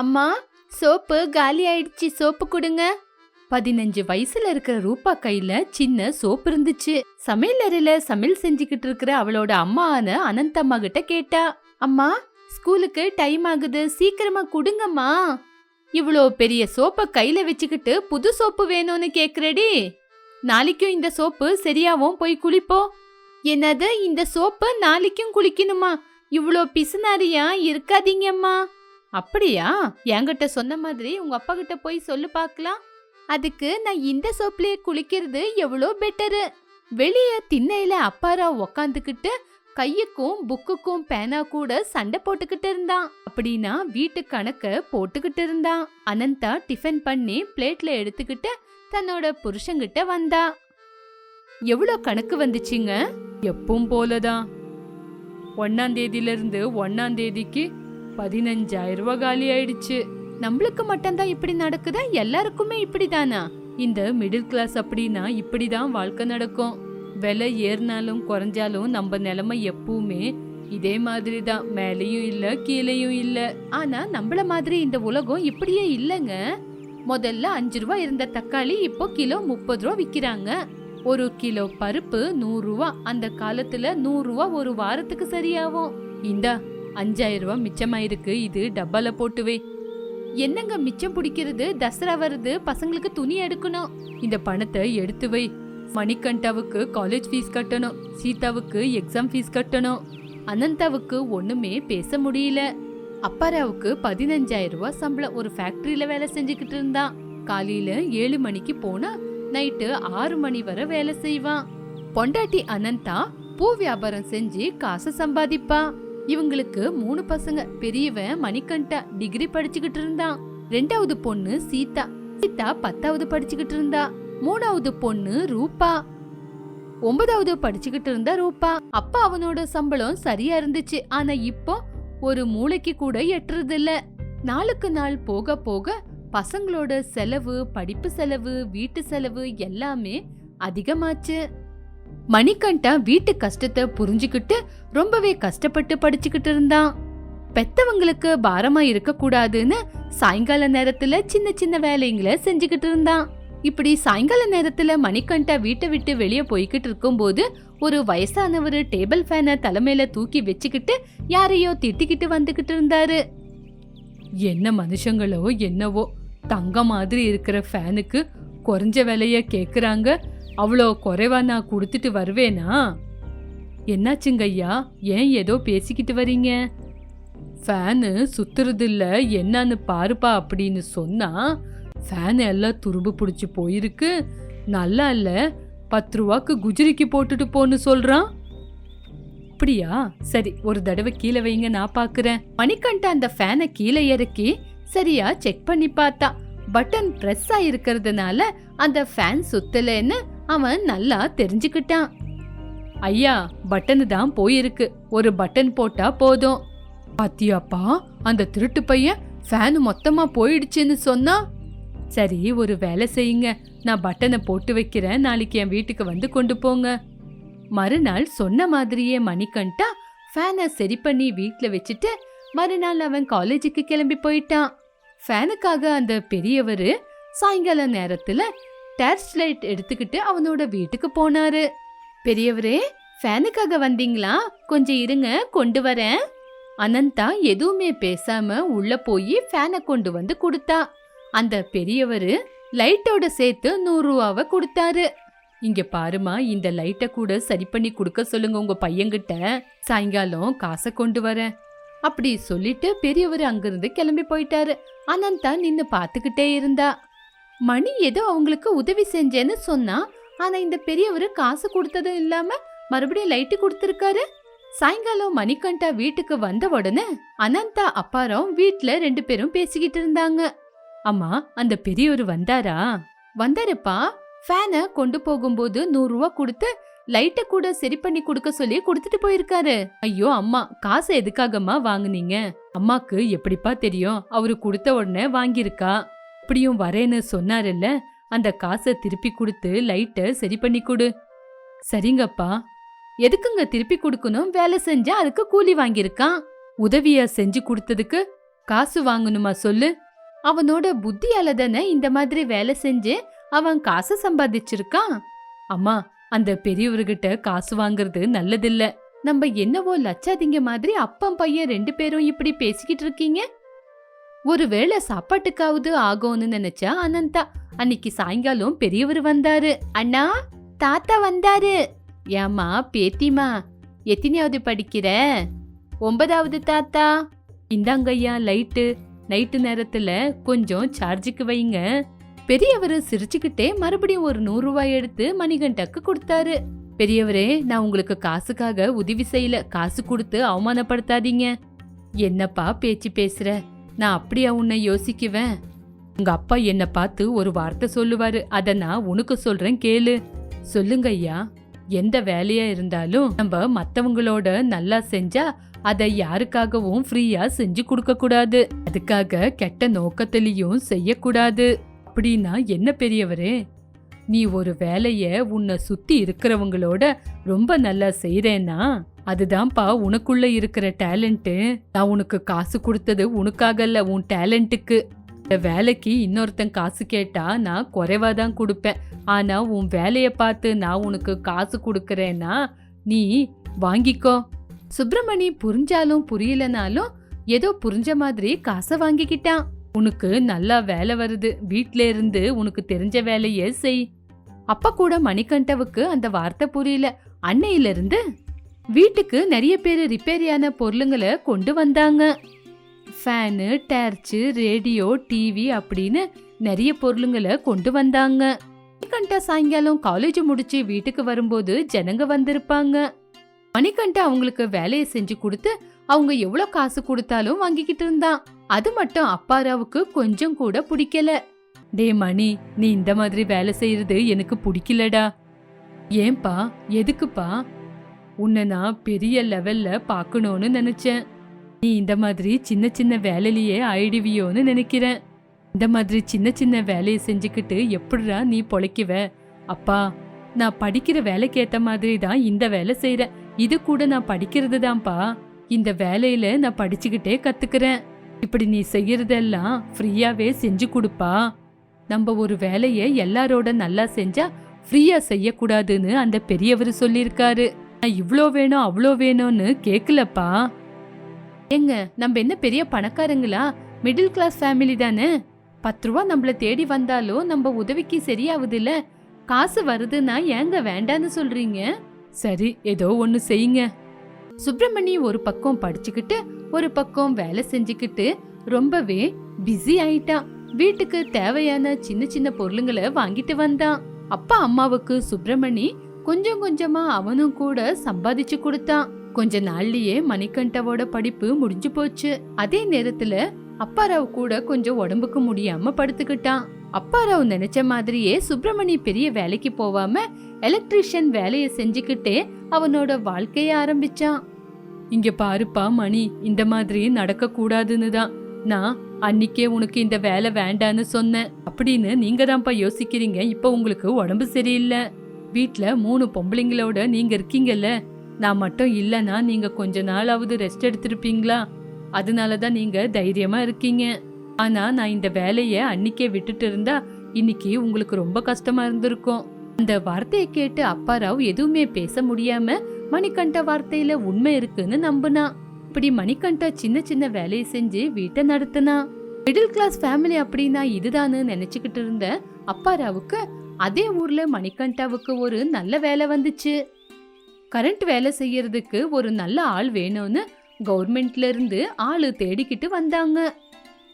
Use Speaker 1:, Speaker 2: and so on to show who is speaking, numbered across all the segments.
Speaker 1: அம்மா சோப்பு காலி ஆயிடுச்சு சோப்பு கொடுங்க. பதினஞ்சு வயசுல இருக்கிற ரூபா கையில சின்ன சோப்பு இருந்துச்சு. சமையல் அறையில சமையல் செஞ்சுக்கிட்டு இருக்கிற அவளோட அம்மான்னு அனந்தம்மா கிட்ட கேட்டா அம்மா ஸ்கூலுக்கு டைம் ஆகுது சீக்கிரமா கொடுங்கம்மா. இவ்வளோ பெரிய சோப்பை கையில வச்சுக்கிட்டு புது சோப்பு வேணும்னு கேக்குறடி. நாளைக்கும் இந்த சோப்பு சரியாவும் போய் குளிப்போ. என்னது இந்த சோப்பு நாளைக்கும் குளிக்கணுமா? இவ்வளோ பிசுனாரியா இருக்காதீங்கம்மா. அப்படியா? என்கிட்ட சொன்ன மாதிரி உங்க அப்பா கிட்ட போய் சொல்லு பார்க்கலாம். அதுக்கு நான் இந்த சோப்லயே குளிக்கிறது எவ்வளோ பெட்டரு. வெளியே திண்ணையில அப்பாரா உக்காந்துக்கிட்டு கையுக்கும் புக்குக்கும் பேனா கூட சண்டை போட்டுக்கிட்டு இருந்தான். அப்படின்னா வீட்டு கணக்க போட்டுக்கிட்டு இருந்தான். அனந்தா டிஃபன் பண்ணி பிளேட்ல எடுத்துக்கிட்டு தன்னோட புருஷங்கிட்ட வந்தா. எவ்வளோ கணக்கு வந்துச்சுங்க? எப்பவும் போலதான். ஒன்னாம் தேதியிலிருந்து ஒன்னாம் தேதிக்கு பதினஞ்சாயிரம் ரூபாய் காலி ஆயிடுச்சு. நம்மளுக்கு மட்டும்தான் இப்படி நடக்குதா? எல்லாருக்குமே இப்படிதானா? இந்த மிடில் கிளாஸ் அப்படின்னா இப்படிதான் வாழ்க்கை நடக்கும். விலை ஏறினாலும் குறைஞ்சாலும் நம்ம நிலைமை எப்பவுமே இதே மாதிரி தான் மேலேயும் இல்ல கீழேயும் இல்ல. ஆனா நம்மள மாதிரி இந்த உலகம் இப்படியே இல்லைங்க. முதல்ல அஞ்சு ரூபா இருந்த தக்காளி இப்போ கிலோ முப்பது ரூபா விக்கிறாங்க. ஒரு கிலோ பருப்பு நூறு ரூபா. அந்த காலத்துல நூறு ரூபா ஒரு வாரத்துக்கு சரியாகும். இந்தா அஞ்சாயிரம் ரூபா மிச்சமாயிருக்கு. இது டப்பால போட்டு வை என்னங்க மிச்சம் பிடிக்கிறது? தசரா வருது. பசங்களுக்கு துணி எடுக்கணும். இந்த பணத்தை எடுத்து வை மணிகண்டாவுக்கு காலேஜ் ஃபீஸ் கட்டணும். சீதாவுக்கு எக்ஸாம் ஃபீஸ் கட்டணும். அனந்தாவுக்கு ஒண்ணுமே பேச முடியல. அப்பாராவுக்கு பதினஞ்சாயிரம் ரூபாய் சம்பளம். ஒரு ஃபேக்டரியில வேலை செஞ்சுக்கிட்டு இருந்தான். காலையில ஏழு மணிக்கு போனா நைட்டு ஆறு மணி வரை வேலை செய்வான். பொண்டாட்டி அனந்தா பூ வியாபாரம் செஞ்சு காசு சம்பாதிப்பான் இவங்களுக்கு மூணு பசங்க. பெரியவன் மணிகண்டா டிகிரி படிச்சுக்கிட்டு இருந்தான். ரெண்டாவது பொண்ணு சீதா. சீதா பத்தாவது படிச்சுக்கிட்டு இருந்தா. மூணாவது பொண்ணு ரூபா. ஒன்பதாவது படிச்சுக்கிட்டு இருந்தா ரூபா. அப்ப அவனோட சம்பளம் சரியா இருந்துச்சு. ஆனா இப்போ ஒரு மூளைக்கு கூட எட்டுறது இல்ல நாளுக்கு நாள் போக போக பசங்களோட செலவு படிப்பு செலவு வீட்டு செலவு எல்லாமே அதிகமாச்சு. மணிகண்டா வீட்டு கஷ்டத்தை புரிஞ்சுக்கிட்டு ரொம்பவே கஷ்டப்பட்டு படிச்சுக்கிட்டு இருந்தான். பெத்தவங்களுக்கு பாரமா இருக்க கூடாதுன்னு சாயங்கால நேரத்துல சின்ன சின்ன வேலைங்களை செஞ்சுக்கிட்டு இருந்தான். இப்படி சாயங்கால நேரத்துல மணிகண்டா வீட்டை விட்டு வெளியே போய்கிட்டு இருக்கும்போது ஒரு வயசானவர் டேபிள் ஃபேனை தலைமையில தூக்கி வச்சுக்கிட்டு யாரையோ திட்டிக்கிட்டு வந்துகிட்டு இருந்தாரு. என்ன மனுஷங்களோ என்னவோ தங்க மாதிரி இருக்கிற ஃபேனுக்கு குறைஞ்ச விலைய கேக்குறாங்க. அவ்வளோ குறைவா நான் கொடுத்துட்டு வருவேனா? என்னாச்சுங்க ஐயா? ஏன் ஏதோ பேசிக்கிட்டு வரீங்க? ஃபேனு சுத்துறதில்ல என்னன்னு பாருப்பா அப்படின்னு சொன்னா ஃபேன் எல்லாம் துரும்பு பிடிச்சி போயிருக்கு. நல்லா இல்லை பத்து ரூபாக்கு குஜிரிக்கு போட்டுட்டு போன்னு சொல்றான். அப்படியா? சரி ஒரு தடவை கீழே வைங்க நான் பாக்குறேன். மணிக்கண்ட அந்த ஃபேனை கீழே இறக்கி சரியா செக் பண்ணி பார்த்தா. பட்டன் பிரஸ் ஆயிருக்கிறதுனால அந்த ஃபேன் சுத்தலைன்னு அவன் நல்லா தெரிஞ்சுக்கிட்டான். ஐயா பட்டனு தான் போயிருக்கு. ஒரு பட்டன் போட்டா போதும். பாத்தியாப்பா அந்த திருட்டு பையன் ஃபேன் மொத்தமா போயிடுச்சுன்னு சொன்னா? சரி ஒரு வேலை செய்யுங்க. நான் பட்டனை போட்டு வைக்கிறேன். நாளைக்கு என் வீட்டுக்கு வந்து கொண்டு போங்க. மறுநாள் சொன்ன மாதிரியே மணிக்கண்டா ஃபேனை சரி பண்ணி வீட்டில் வச்சுட்டு மறுநாள் அவன் காலேஜுக்கு கிளம்பி போயிட்டான். ஃபேனுக்காக அந்த பெரியவர் சாயங்கால நேரத்தில் டர்ச் லைட் எடுத்துக்கிட்டு அவனோட வீட்டுக்கு போனாரு. பெரியவரே ஃபேனுக்காக வந்தீங்களா? கொஞ்சம் இருங்க கொண்டு வரேன். அனந்தா எதுவுமே பேசாம உள்ள போய் ஃபேனை கொண்டு வந்து கொடுத்தா. அந்த பெரியவர் லைட்டோட சேர்த்து நூறுரூவாவை கொடுத்தாரு. இங்க பாருமா இந்த லைட்டை கூட சரி பண்ணி கொடுக்க சொல்லுங்க உங்க பையன்கிட்ட. சாயங்காலம் காசை கொண்டு வரேன். அப்படி சொல்லிட்டு பெரியவர் அங்கிருந்து கிளம்பி போயிட்டாரு. அனந்தா நின்னு பார்த்துக்கிட்டே இருந்தா. மணி ஏதோ அவங்களுக்கு உதவி செஞ்சேன்னு சொன்னா ஆனா இந்த பெரியவர் காசு கொடுத்ததும் இல்லாம மறுபடியும் லைட்டு கொடுத்துருக்காரு. சாயங்காலம் மணிகண்டா வீட்டுக்கு வந்த உடனே அனந்தா அப்பாரம் வீட்டுல ரெண்டு பேரும் பேசிக்கிட்டு இருந்தாங்க. அம்மா அந்த பெரியவர் வந்தாரா? வந்தாருப்பா. ஃபேனை கொண்டு போகும்போது நூறு ரூபா கொடுத்து லைட்டை கூட சரி பண்ணி கொடுக்க சொல்லி கொடுத்துட்டு போயிருக்காரு. ஐயோ அம்மா காசை எதுக்காகம்மா வாங்குனீங்க? அம்மாக்கு எப்படிப்பா தெரியும்? அவரு கொடுத்த உடனே வாங்கியிருக்கா? இப்படியும் வரேன்னு சொன்னாருல்ல? அந்த காசை திருப்பி கொடுத்து லைட்டை சரி பண்ணி கொடு. சரிங்கப்பா. எதுக்குங்க திருப்பி கொடுக்கணும்? வேலை செஞ்சா அதுக்கு கூலி வாங்கியிருக்கான் உதவியா செஞ்சு கொடுத்ததுக்கு காசு வாங்கணுமா சொல்லு? அவனோட புத்தியால தானே இந்த மாதிரி வேலை செஞ்சு அவன் காசு சம்பாதிச்சிருக்கான். அம்மா அந்த பெரியவர்கிட்ட காசு வாங்குறது நல்லதில்ல. நம்ம என்னவோ லட்சாதிங்க மாதிரி அப்பம் பையன் ரெண்டு பேரும் இப்படி பேசிக்கிட்டு இருக்கீங்க? ஒருவேளை சாப்பாட்டுக்காவது ஆகும்னு நினைச்சா அனந்தா அன்னைக்கு சாயங்காலம் பெரியவர் வந்தாரு. அண்ணா தாத்தா வந்தாரு. ஏம்மா பேத்திமா எத்தனையாவது படிக்கிற? ஒன்பதாவது தாத்தா. இந்தாங்கய்யா லைட்டு. நைட்டு நேரத்துல கொஞ்சம் சார்ஜுக்கு வைங்க. பெரியவர் சிரிச்சுக்கிட்டே மறுபடியும் ஒரு நூறு ரூபாய் எடுத்து மணிகண்டக்கு கொடுத்தாரு. பெரியவரே நான் உங்களுக்கு காசுக்காக உதவி செய்யல. காசு கொடுத்து அவமானப்படுத்தாதீங்க. என்னப்பா பேச்சு பேசுற? நான் அப்படியா உன்னை யோசிக்குவேன்? உங்க அப்பா என்ன பார்த்து ஒரு வார்த்தை சொல்லுவாரு. அத நான் உனக்கு சொல்றேன் கேளு. சொல்லுங்க ஐயா. எந்த வேலையா இருந்தாலும் நம்ம மத்தவங்களோட நல்லா செஞ்சா அதை யாருக்காகவும் ஃப்ரீயா செஞ்சு கொடுக்க கூடாது அதுக்காக கெட்ட நோக்கத்திலையும் செய்யக்கூடாது. அப்படின்னா என்ன பெரியவரே? நீ ஒரு வேலைய உன்னை சுத்தி இருக்கிறவங்களோட ரொம்ப நல்லா செய்யறேன்னா அதுதான்ப்பா உனக்குள்ள இருக்கிற டேலண்ட்டு. நான் உனக்கு காசு கொடுத்தது உனக்காகல்ல உன் டேலண்ட்டுக்கு. இந்த வேலைக்கு இன்னொருத்தன் காசு கேட்டா நான் குறைவா தான் கொடுப்பேன். ஆனா உன் வேலையை பார்த்து நான் உனக்கு காசு கொடுக்கறேன்னா நீ வாங்கிக்கோ. சுப்பிரமணி புரிஞ்சாலும் புரியலனாலும் ஏதோ புரிஞ்ச மாதிரி காசை வாங்கிக்கிட்டான். உனக்கு நல்லா வேலை வருது. வீட்ல இருந்து உனக்கு தெரிஞ்ச வேலையே செய். அப்ப கூட மணிகண்டவுக்கு அந்த வார்த்தை புரியல. அன்னையில இருந்து வீட்டுக்கு நிறைய பேர் ரிப்பேரியான பொருளுங்களை கொண்டு வந்தாங்க. ஃபேனு டேர்ச்சு ரேடியோ டிவி அப்படின்னு நிறைய பொருளுங்களை கொண்டு வந்தாங்க. மணிகண்டா சாயங்காலம் காலேஜ் முடிச்சு வீட்டுக்கு வரும்போது ஜனங்க வந்திருப்பாங்க. மணிகண்டா அவங்களுக்கு வேலையை செஞ்சு கொடுத்து அவங்க எவ்வளவு காசு கொடுத்தாலும் வாங்கிக்கிட்டு இருந்தான். அது மட்டும் அப்பாராவுக்கு கொஞ்சம் கூட பிடிக்கல. டே மணி நீ இந்த மாதிரி வேலை செய்யறது எனக்கு பிடிக்கலடா. ஏன்பா எதுக்குப்பா? உன்னை நான் பெரிய லெவல்ல பார்க்கணும்னு நினைச்சேன். நீ இந்த மாதிரி சின்ன சின்ன வேலையிலேயே ஆயிடுவியோன்னு நினைக்கிறேன். இந்த மாதிரி சின்ன சின்ன வேலையை செஞ்சுக்கிட்டு எப்படிடா நீ பொழைக்குவ? அப்பா நான் படிக்கிற வேலைக்கு மாதிரி தான் இந்த வேலை செய்யறேன் இது கூட நான் படிக்கிறது தான்ப்பா இந்த வேலையில நான் படிச்சுக்கிட்டே கத்துக்கிறேன். இப்படி நீ செய்யறதெல்லாம் ஃப்ரீயாவே செஞ்சு கொடுப்பா. நம்ம ஒரு வேலையை எல்லாரோட நல்லா செஞ்சா ஃப்ரீயா செய்யக்கூடாதுன்னு அந்த பெரியவர் சொல்லியிருக்காரு. நான் இவ்வளோ வேணும் அவ்வளோ வேணும்னு கேட்கலப்பா ஏங்க நம்ம என்ன பெரிய பணக்காரங்களா? மிடில் கிளாஸ் ஃபேமிலி தானே? பத்து ரூபா நம்மள தேடி வந்தாலும் நம்ம உதவிக்கு சரியாவுதுல்ல. காசு வருதுன்னா ஏங்க வேண்டான்னு சொல்றீங்க? சரி ஏதோ ஒன்று செய்யுங்க. சுப்பிரமணி ஒரு பக்கம் படிச்சுக்கிட்டு ஒரு பக்கம் வேலை செஞ்சுக்கிட்டு ரொம்பவே பிஸி ஆயிட்டான். வீட்டுக்கு தேவையான சின்ன சின்ன பொருளுங்களை வாங்கிட்டு வந்தான். அப்பா அம்மாவுக்கு சுப்பிரமணி கொஞ்சம் கொஞ்சமா அவனும் கூட சம்பாதிச்சு கொடுத்தான். கொஞ்ச நாள்லயே மணிகண்டவோட படிப்பு முடிஞ்சு போச்சு. அதே நேரத்துல அப்பாராவ் கூட கொஞ்சம் உடம்புக்கு முடியாம படுத்துக்கிட்டான். அப்பாராவ் நினைச்ச மாதிரியே சுப்பிரமணி பெரிய வேலைக்கு போவாம எலக்ட்ரிஷியன் வேலையை செஞ்சுக்கிட்டே அவனோட வாழ்க்கைய ஆரம்பிச்சான். இங்க பாருப்பா மணி. இந்த மாதிரி நடக்க கூடாதுன்னு தான் நான் அன்னிக்கே உனக்கு இந்த வேலை வேண்டான்னு சொன்னேன். அப்படின்னு நீங்க தான்ப்பா யோசிக்கிறீங்க. இப்ப உங்களுக்கு உடம்பு சரியில்லை. வீட்டில் மூணு பொம்பளைங்களோட நீங்க இருக்கீங்கல்ல. நான் மட்டும் இல்லைன்னா நீங்க கொஞ்ச நாளாவது ரெஸ்ட் எடுத்திருப்பீங்களா? அதனால தான் நீங்க தைரியமா இருக்கீங்க. ஆனா நான் இந்த வேலையை அன்னிக்கே விட்டுட்டு இருந்தா இன்னைக்கு உங்களுக்கு ரொம்ப கஷ்டமா இருந்திருக்கும். அந்த வார்த்தையை கேட்டு அப்பாராவ் எதுவுமே பேச முடியாம மணிகண்ட வார்த்தையில உண்மை இருக்குன்னு நம்புனா. இப்படி மணிகண்ட சின்ன சின்ன வேலையை செஞ்சு வீட்டை நடத்துனா. மிடில் கிளாஸ் ஃபேமிலி அப்படின்னா இதுதான்னு நினைச்சுக்கிட்டு இருந்த அப்பாராவுக்கு அதே ஊர்ல மணிகண்டாவுக்கு ஒரு நல்ல வேலை வந்துச்சு. கரண்ட் வேலை செய்யறதுக்கு ஒரு நல்ல ஆள் வேணும்னு கவர்மெண்ட்ல இருந்து ஆளு தேடிக்கிட்டு வந்தாங்க.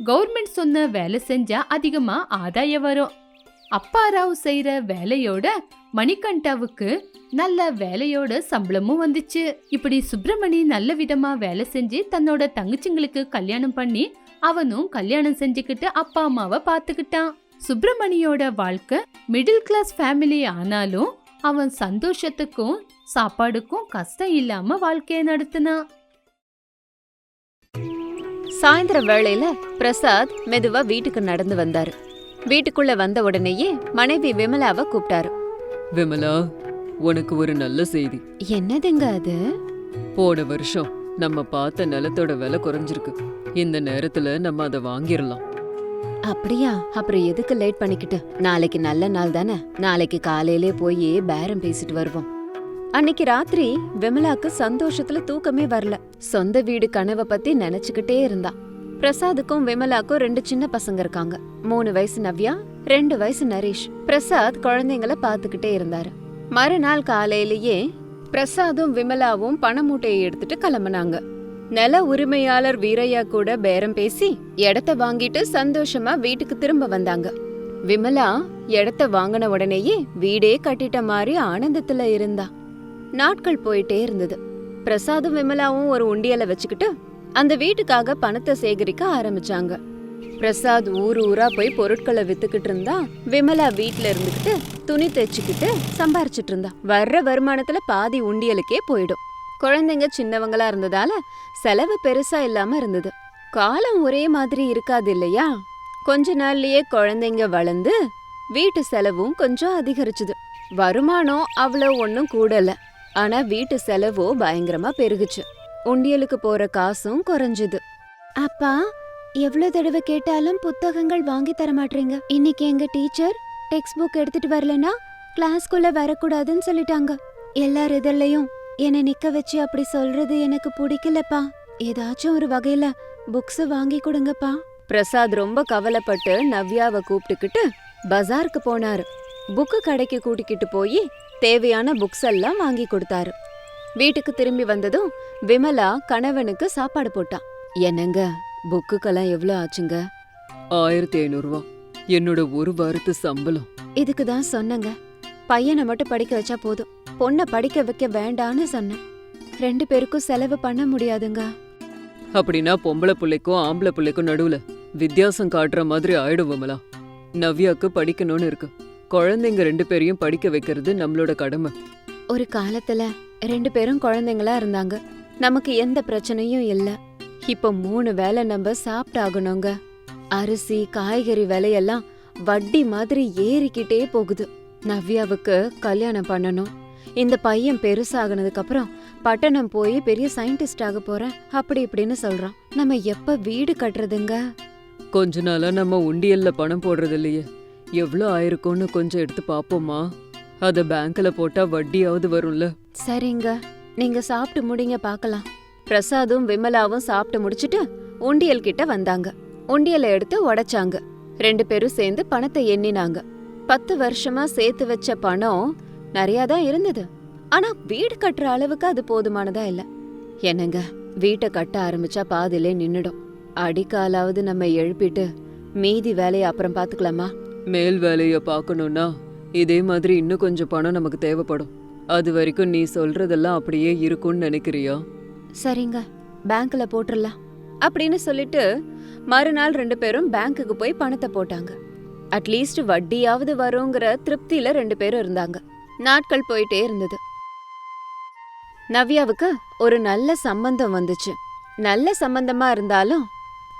Speaker 1: கவர்மெண்ட் சொன்ன வேலை செஞ்சா அதிகமா ஆதாயம் வரும். அப்பாராவ் செய்யற வேலையோட மணிகண்டாவுக்கு நல்ல வேலையோட சம்பளமும் வந்துச்சு. இப்படி சுப்பிரமணி நல்ல விதமா வேலை செஞ்சு தன்னோட தங்கச்சிங்களுக்கு கல்யாணம் பண்ணி அவனும் கல்யாணம் செஞ்சுக்கிட்டு அப்பா அம்மாவை பார்த்துக்கிட்டான். சுப்பிரமணியோட வாழ்க்கை மிடில் கிளாஸ் ஃபேமிலி ஆனாலும் அவன் சந்தோஷத்துக்கும் சாப்பாடுக்கும் கஷ்டம் இல்லாம வாழ்க்கைய நடத்தினான்.
Speaker 2: சாயந்தர வேளையில பிரசாத் மெதுவா வீட்டுக்கு நடந்து வந்தாரு. வீட்டுக்குள்ள வந்த உடனேயே மனைவி விமலாவை கூப்பிட்டாரு.
Speaker 3: விமலா உனக்கு ஒரு நல்ல செய்தி.
Speaker 2: என்னதுங்க அது?
Speaker 3: போன வருஷம் நம்ம பார்த்த நிலத்தோட விலை குறைஞ்சிருக்கு. இந்த நேரத்துல நம்ம அதை வாங்கிடலாம்.
Speaker 2: அப்படியா? அப்புறம் எதுக்கு லேட் பண்ணிக்கிட்டு? நாளைக்கு நல்ல நாள் தானே. நாளைக்கு காலையிலே போய் பேரம் பேசிட்டு வருவோம். அன்னைக்கு ராத்திரி விமலாக்கு சந்தோஷத்துல தூக்கமே வரல. சொந்த வீடு கனவை பத்தி நினைச்சுக்கிட்டே இருந்தா. பிரசாத்துக்கும் விமலாக்கும் ரெண்டு சின்ன பசங்க இருக்காங்க. மூணு வயசு நவ்யா ரெண்டு வயசு நரேஷ். பிரசாத் குழந்தைங்கள பாத்துக்கிட்டே இருந்தாரு. மறுநாள் காலையிலேயே பிரசாதும் விமலாவும் பண மூட்டையை எடுத்துட்டு கிளம்புனாங்க. நில உரிமையாளர் வீரையா கூட பேரம் பேசி இடத்த வாங்கிட்டு சந்தோஷமா வீட்டுக்கு திரும்ப வந்தாங்க. விமலா இடத்த வாங்கின உடனேயே வீடே கட்டிட்ட மாதிரி ஆனந்தத்துல இருந்தா. நாட்கள் போயிட்டே இருந்தது. பிரசாதும் விமலாவும் ஒரு உண்டியலை வச்சுக்கிட்டு அந்த வீட்டுக்காக பணத்தை சேகரிக்க ஆரம்பிச்சாங்க. பிரசாத் ஊர் ஊரா போய் பொருட்களை வித்துக்கிட்டு இருந்தா விமலா வீட்ல இருந்துகிட்டு துணி தைச்சுக்கிட்டு சம்பாரிச்சிட்டு இருந்தா. வர்ற வருமானத்துல பாதி உண்டியலுக்கே போயிடும். குழந்தைங்க சின்னவங்களா இருந்ததால செலவு பெருசா இல்லாம இருந்தது. காலம் ஒரே மாதிரி இருக்காது இல்லையா? கொஞ்ச நாள்லயே குழந்தைங்க வளர்ந்து வீட்டு செலவும் கொஞ்சம் அதிகரிச்சுது. வருமானம் அவ்வளோ ஒன்றும் கூடல. ஆனா வீட்டு செலவோ பயங்கரமா பெருகுச்சு. உண்டியலுக்கு போற காசும் குறைஞ்சுது. அப்பா எவ்வளவு தடவை கேட்டாலும் புத்தகங்கள் வாங்கி தர மாட்டீங்க இன்னைக்கு எங்க டீச்சர் டெக்ஸ்ட் புக் எடுத்துட்டு வரலனா கிளாஸ்க்குள்ள வரக்கூடாதுன்னு சொல்லிட்டாங்க. எல்லார் இதழ்லையும் என்னை நிக்க வச்சு அப்படி சொல்றது எனக்கு பிடிக்கலப்பா. ஏதாச்சும் ஒரு வகையில புக்ஸ் வாங்கி கொடுங்கப்பா. பிரசாத் ரொம்ப கவலைப்பட்டு நவ்யாவை கூப்பிட்டுக்கிட்டு பஜாருக்கு போனாரு. புக்கு கடைக்கு கூட்டிக்கிட்டு போய் தேவையான புக்ஸ் எல்லாம் வாங்கி கொடுத்தாரு. வீட்டுக்கு திரும்பி வந்ததும் விமலா கணவனுக்கு சாப்பாடு போட்டான். என்னங்க புக்குக்கெல்லாம் எவ்வளோ ஆச்சுங்க?
Speaker 3: ஆயிரத்தி ஐநூறுரூவா என்னோட ஒரு வாரத்து சம்பளம்.
Speaker 2: இதுக்கு தான் சொன்னங்க. பையனை மட்டும் படிக்க வச்சா போதும். பொண்ணை படிக்க வைக்க வேண்டான்னு சொன்னேன். ரெண்டு பேருக்கும் செலவு பண்ண முடியாதுங்க.
Speaker 3: அப்படின்னா பொம்பளை பிள்ளைக்கும் ஆம்பளை பிள்ளைக்கும் நடுவுல வித்தியாசம் காட்டுற மாதிரி ஆயிடும் விமலா. நவ்யாக்கு படிக்கணும்னு இருக்கு. குழந்தைங்க ரெண்டு பேரையும் படிக்க வைக்கிறது நம்மளோட கடமை.
Speaker 2: ஒரு காலத்துல ரெண்டு பேரும் குழந்தைங்களா இருந்தாங்க. நமக்கு எந்த பிரச்சனையும் இல்ல. இப்ப மூணு வேளை நம்ம சாப்பிட்டாகணுங்க. அரிசி காய்கறி விலையெல்லாம் வட்டி மாதிரி ஏறிக்கிட்டே போகுது. நவ்யாவுக்கு கல்யாணம் பண்ணணும். இந்த பையன் பெருசாகுனதுக்கு அப்புறம் பட்டணம் போய் பெரிய சயின்டிஸ்ட் ஆக போறேன். அப்படி இப்படின்னு சொல்றான். நம்ம எப்ப வீடு கட்டுறதுங்க?
Speaker 3: கொஞ்ச நாளா நம்ம உண்டியல்ல பணம் போடுறது இல்லையே. எவ்வளோ ஆயிருக்கும்னு கொஞ்சம் எடுத்து பார்ப்போமா? அத பேங்க்ல போட்டா வட்டியாவது வரும்ல.
Speaker 2: சரிங்க. நீங்க சாப்பிட்டு முடிங்க பார்க்கலாம் பிரசாதும் விமலாவும் சாப்பிட்டு முடிச்சிட்டு உண்டியல் கிட்ட வந்தாங்க. உண்டியலை எடுத்து உடைச்சாங்க. ரெண்டு பேரும் சேர்ந்து பணத்தை எண்ணினாங்க. பத்து வருஷமா சேர்த்து வச்ச பணம் நிறையா தான் இருந்தது. ஆனா வீடு கட்டுற அளவுக்கு அது போதுமானதா இல்ல. என்னங்க வீட்டை கட்ட ஆரம்பிச்சா பாதியிலே நின்னுடும். அடிக்காலாவது நம்ம எழுப்பிட்டு மீதி வேலையை அப்புறம் பாத்துக்கலாமா?
Speaker 3: மேல் வேலைய பார்க்கணும்னா இதே மாதிரி இன்னும் கொஞ்சம் பணம் நமக்கு தேவைப்படும். அது வரைக்கும் நீ சொல்றதெல்லாம் அப்படியே இருக்கும்னு நினைக்கிறியா?
Speaker 2: சரிங்க பேங்க்ல போட்டுறலாம். அப்படின்னு சொல்லிட்டு மறுநாள் ரெண்டு பேரும் பேங்க்குக்கு போய் பணத்தை போட்டாங்க. அட்லீஸ்ட் வட்டியாவது வருங்கிற திருப்தியில ரெண்டு பேரும் இருந்தாங்க. நாட்கள் போயிட்டே இருந்தது. நவ்யாவுக்கு ஒரு நல்ல சம்பந்தம் வந்துச்சு. நல்ல சம்பந்தமா இருந்தாலும்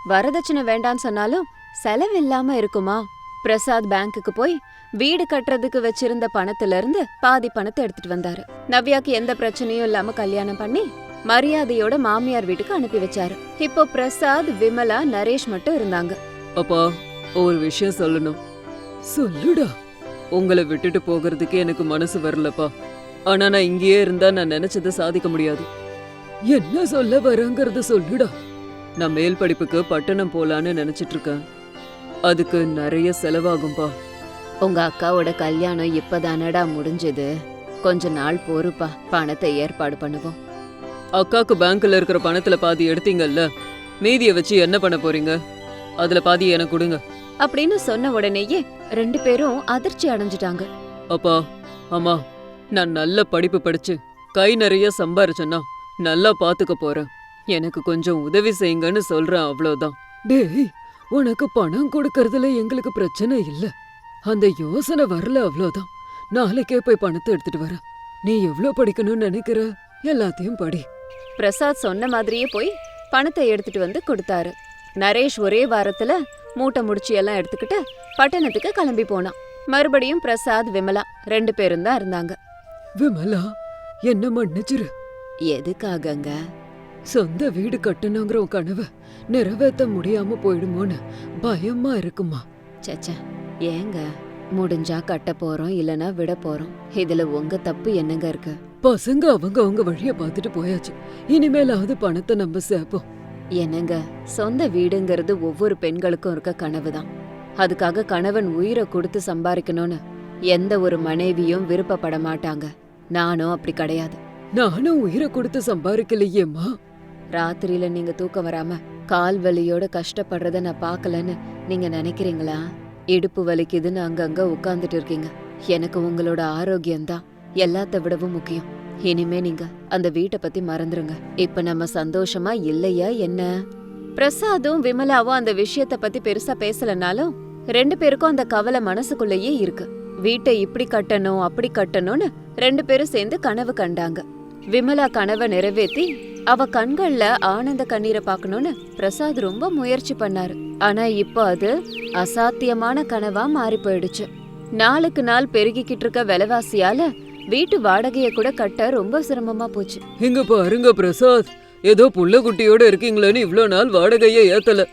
Speaker 2: வரதட்சணை வேண்டான்னு சொன்னாலும் செலவு இல்லாம இருக்குமா? பிரசாத் பேங்க்குக்கு போய் வீடு கட்டுறதுக்கு வச்சிருந்த பணத்துல இருந்து பாதி பணத்தை எடுத்துட்டு வந்தாரு. நவ்யாக்கு எந்த பிரச்சனையும் இல்லாம கல்யாணம் பண்ணி மரியாதையோட மாமியார் வீட்டுக்கு அனுப்பி வச்சாரு. இப்போ பிரசாத் விமலா நரேஷ் மட்டும் இருந்தாங்க.
Speaker 3: அப்பா ஒரு விஷயம் சொல்லணும். சொல்லுடா. உங்களை விட்டுட்டு போகிறதுக்கு எனக்கு மனசு வரலப்பா. ஆனா நான் இங்கேயே இருந்தா நான் நினைச்சதை சாதிக்க முடியாது. என்ன சொல்ல வரங்கிறத சொல்லுடா. நான் மேல் படிப்புக்கு பட்டணம் போலான்னு நினைச்சிட்டு இருக்கேன். அதுக்கு நிறைய செலவாகும்பா.
Speaker 2: உங்க அக்காவோட கல்யாணம் இப்பதானடா முடிஞ்சது. கொஞ்ச நாள் பொறுப்பா பணத்தை ஏற்பாடு பண்ணுவோம்.
Speaker 3: அக்காக்கு பேங்க்ல இருக்கிற பணத்துல பாதி எடுத்தீங்கல்ல? மீதியை வச்சு என்ன பண்ண போறீங்க? அதுல பாதி எனக்கு கொடுங்க.
Speaker 2: அப்படின்னு சொன்ன உடனேயே ரெண்டு பேரும் அதிர்ச்சி அடைஞ்சிட்டாங்க.
Speaker 3: அப்பா அம்மா நான் நல்ல படிப்பு படிச்சு கை நிறைய சம்பாரிச்சேன்னா நல்லா பாத்துக்க போறேன். எனக்கு கொஞ்சம் உதவி செய்யுங்கன்னு சொல்றேன் அவ்வளவுதான். டேய் உனக்கு பணம் கொடுக்கறதுல எங்களுக்கு பிரச்சனை இல்ல. அந்த யோசனை வரல அவ்வளவுதான் நாளைக்கே போய் பணத்தை எடுத்துட்டு வரேன் நீ எவ்ளோ படிக்கணும்னு நினைக்கிற? எல்லாத்தையும் படி.
Speaker 2: பிரசாத் சொன்ன மாதிரியே போய் பணத்தை எடுத்துட்டு வந்து கொடுத்தாரு. நரேஷ் ஒரே வாரத்துல மூட்டை முடிச்சு எல்லாம் எடுத்துக்கிட்டு பட்டணத்துக்கு கிளம்பி போனான். மறுபடியும் பிரசாத் விமலா ரெண்டு பேரும் தான் இருந்தாங்க.
Speaker 3: விமலா என்ன மன்னிச்சிரு.
Speaker 2: எதுக்காகங்க?
Speaker 3: சொந்த வீடு கட்டணுங்கிற உன் கனவை. நிறைவேற்ற முடியாம போயிடுமோன்னு பயமா இருக்குமா?
Speaker 2: சச்ச ஏங்க முடிஞ்சா கட்ட போறோம் இல்லனா விட போறோம். இதுல உங்க தப்பு என்னங்க இருக்கு?
Speaker 3: பசங்க அவங்க அவங்க வழிய பார்த்துட்டு போயாச்சு. இனிமேலாவது பணத்தை நம்ம சேர்ப்போம்
Speaker 2: என்னங்க சொந்த வீடுங்கிறது ஒவ்வொரு பெண்களுக்கும் இருக்க கனவுதான். அதுக்காக கணவன் உயிரை கொடுத்து சம்பாதிக்கணும்னு எந்த ஒரு மனைவியும் விருப்பப்பட மாட்டாங்க. நானும் அப்படி கிடையாது.
Speaker 3: நானும் உயிரை கொடுத்து சம்பாதிக்கலையேம்மா
Speaker 2: ராத்திரியில நீங்க தூக்கம் வராம கால் வலியோட கஷ்டப்படுறத நான் பார்க்கலன்னு நீங்க நினைக்கிறீங்களா? இடுப்பு வலிக்குதுன்னு அங்கங்க உட்கார்ந்துட்டு இருக்கீங்க. எனக்கு உங்களோட ஆரோக்கியம்தான். எல்லாத்த விடவும் முக்கியம். இனிமே நீங்க அந்த வீட்டை பத்தி மறந்துருங்க. இப்ப நம்ம சந்தோஷமா இல்லையா என்ன? பிரசாதும் விமலாவும் அந்த விஷயத்த பத்தி பெருசா பேசலனாலும் ரெண்டு பேருக்கும் அந்த கவலை மனசுக்குள்ளேயே இருக்கு. வீட்டை இப்படி கட்டணும் அப்படி கட்டணும்னு ரெண்டு பேரும் சேர்ந்து கனவு கண்டாங்க. விமலா கனவை நிறைவேத்தி அவ கண்கள்ல ஆனந்த கண்ணீரை பார்க்கணும்னு பிரசாத் ரொம்ப முயற்சி பண்ணாரு. ஆனா இப்போ அது அசாத்தியமான கனவா மாறி போயிடுச்சு. நாளுக்கு நாள் பெருகிக்கிட்டு இருக்க விலைவாசியால வீட்டு வாடகைய கூட கட்ட ரொம்ப சிரமமா போச்சு.
Speaker 3: இங்க பாருங்க பிரசாத் ஏதோ புள்ள குட்டியோட இருக்கீங்களேன்னு இவ்வளோ நாள் வாடகையை ஏத்தல.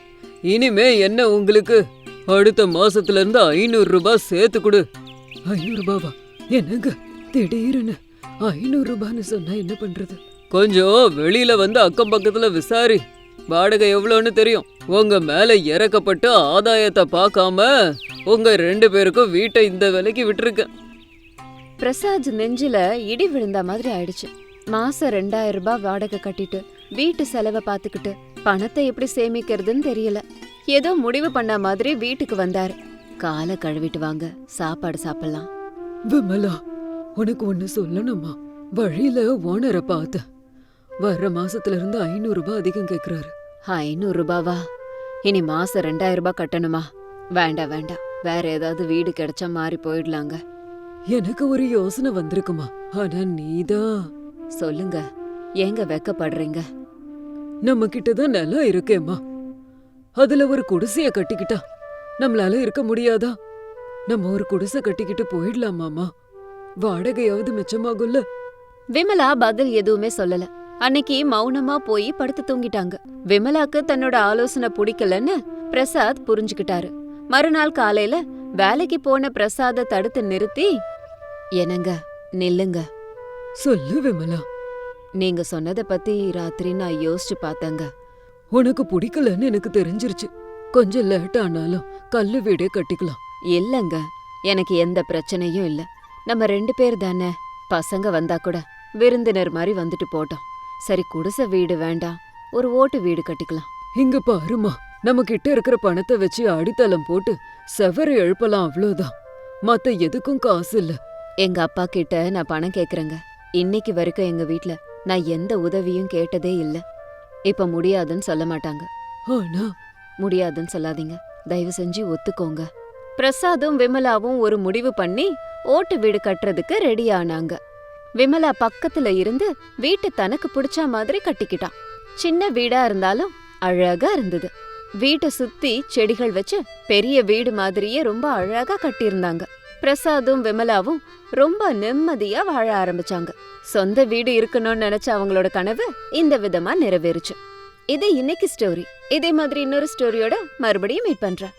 Speaker 3: இனிமே என்ன உங்களுக்கு? அடுத்த மாசத்துல இருந்து ஐநூறு ரூபாய் சேர்த்து கொடு. ஐநூறு ரூபாவா? என்னங்க? திடீர்னு ஐநூறு ரூபான்னு சொன்னா என்ன பண்றது? கொஞ்சம் வெளியில வந்து அக்கம் பக்கத்துல விசாரி. வாடகை எவ்வளோன்னு தெரியும். உங்க மேல இறக்கப்பட்டு ஆதாயத்தை பார்க்காம உங்க ரெண்டு பேருக்கும் வீட்டை இந்த விலைக்கு விட்டுருக்கேன்.
Speaker 2: பிரசாத் நெஞ்சில இடி விழுந்த மாதிரி ஆயிடுச்சு. மாசம் ரெண்டாயிரம் ரூபாய் வாடகை கட்டிட்டு வீட்டு செலவை பார்த்துக்கிட்டு பணத்தை எப்படி சேமிக்கிறதுன்னு தெரியல. ஏதோ முடிவு பண்ண மாதிரி வீட்டுக்கு வந்தாரு. காலை கழுவிட்டு வாங்க சாப்பாடு சாப்பிடலாம்.
Speaker 3: விமலா உனக்கு ஒண்ணு சொல்லணுமா? வழியில ஓனரை பார்த்தேன் வர்ற மாசத்துல இருந்து ஐநூறு ரூபாய் அதிகம் கேக்குறாரு.
Speaker 2: ஐநூறு ரூபாவா? இனி மாசம் ரெண்டாயிரம் ரூபாய் கட்டணுமா? வேண்டாம் வேண்டாம். வேற ஏதாவது வீடு கிடைச்சா மாறி போயிடலாங்க.
Speaker 3: எனக்கு ஒரு யோசனை வந்திருக்குமா? ஆனா நீதான்
Speaker 2: சொல்லுங்க. ஏங்க வெக்கப்படுறீங்க?
Speaker 3: நம்ம கிட்டதான் நிலம் இருக்கேம்மா. அதுல ஒரு குடிசைய கட்டிக்கிட்டா நம்மளால இருக்க முடியாதா? நம்ம ஒரு குடிசை கட்டிக்கிட்டு போயிடலாமாமா வாடகையாவது மிச்சமாகும்ல?
Speaker 2: விமலா பதில் எதுவுமே சொல்லல. அன்னைக்கு மௌனமா போய் படுத்து தூங்கிட்டாங்க. விமலாக்கு தன்னோட ஆலோசனை பிடிக்கலன்னு பிரசாத் புரிஞ்சுக்கிட்டாரு. மறுநாள் காலையில வேலைக்கு போன பிரசாத தடுத்து நிறுத்தி என்னங்க நில்லுங்க.
Speaker 3: சொல்லு விமலா.
Speaker 2: நீங்க சொன்னத பத்தி ராத்திரி நான் யோசிச்சு பார்த்தேங்க.
Speaker 3: உனக்கு பிடிக்கலன்னு எனக்கு தெரிஞ்சிருச்சு. கொஞ்சம் லேட் ஆனாலும் கல்லு வீடே கட்டிக்கலாம்.
Speaker 2: இல்லங்க எனக்கு எந்த பிரச்சனையும் இல்ல. நம்ம ரெண்டு பேர் தானே பசங்க வந்தா கூட விருந்தினர் மாதிரி வந்துட்டு போட்டோம். சரி குடிசை வீடு வேண்டாம். ஒரு ஓட்டு வீடு கட்டிக்கலாம்.
Speaker 3: இங்க பாருமா நம்ம கிட்ட இருக்கிற பணத்தை வச்சு அடித்தளம் போட்டு செவரை எழுப்பலாம் அவ்வளோதான் மத்த எதுக்கும் காசு இல்ல.
Speaker 2: எங்க அப்பா கிட்ட நான் பணம் கேக்குறேங்க. இன்னைக்கு வரைக்கும் எங்க வீட்ல நான் எந்த உதவியும் கேட்டதே இல்ல. இப்ப முடியாதுன்னு சொல்ல மாட்டாங்க.
Speaker 3: ஆனா?
Speaker 2: முடியாதுன்னு சொல்லாதீங்க. தயவு செஞ்சு ஒத்துக்கோங்க. பிரசாதும் விமலாவும் ஒரு முடிவு பண்ணி ஓட்டு வீடு கட்டுறதுக்கு ரெடி ஆனாங்க. விமலா பக்கத்துல இருந்து வீட்டு தனக்கு பிடிச்ச மாதிரி கட்டிக்கிட்டான். சின்ன வீடா இருந்தாலும் அழகா இருந்தது. வீட்டை சுத்தி செடிகள் வச்சு பெரிய வீடு மாதிரியே ரொம்ப அழகா கட்டியிருந்தாங்க. பிரசாதும் விமலாவும் ரொம்ப நிம்மதியா வாழ ஆரம்பிச்சாங்க. சொந்த வீடு இருக்கணும்னு நினைச்ச அவங்களோட கனவு இந்த விதமா நிறைவேறுச்சு. இது இன்னைக்கு ஸ்டோரி இதே மாதிரி இன்னொரு ஸ்டோரியோட மறுபடியும் மீட் பண்றேன்.